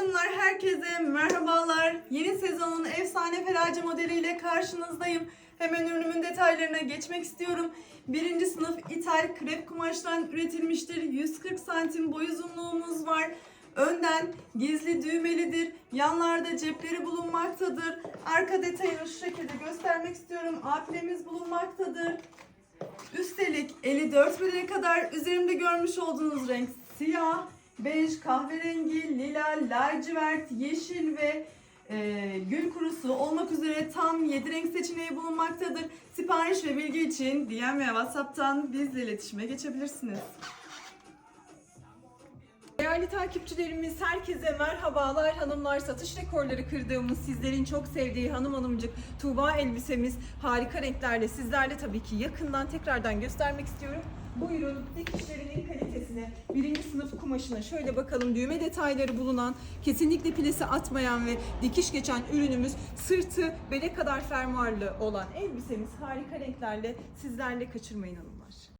Hanımlar herkese merhabalar. Yeni sezonun efsane ferace modeliyle karşınızdayım. Hemen ürünümün detaylarına geçmek istiyorum. Birinci sınıf ithal krep kumaştan üretilmiştir. 140 santim boy uzunluğumuz var. Önden gizli düğmelidir. Yanlarda cepleri bulunmaktadır. Arka detayını şu şekilde göstermek istiyorum. Aplemiz bulunmaktadır. Üstelik 54 bile kadar üzerimde görmüş olduğunuz renk siyah, bej, kahverengi, lila, lacivert, yeşil ve e, gül kurusu olmak üzere tam 7 renk seçeneği bulunmaktadır. Sipariş ve bilgi için DM ve WhatsApp'tan bizle iletişime geçebilirsiniz. Değerli takipçilerimiz herkese merhabalar. Hanımlar satış rekorları kırdığımız sizlerin çok sevdiği hanım hanımcık Tuğba elbisemiz harika renklerle sizlerle tabii ki yakından tekrardan göstermek istiyorum. Buyurun dikişlerinin kalitesine, birinci sınıf kumaşına şöyle bakalım düğme detayları bulunan, kesinlikle pilesi atmayan ve dikiş geçen ürünümüz sırtı bele kadar fermuarlı olan elbisemiz harika renklerle sizlerle kaçırmayın hanımlar.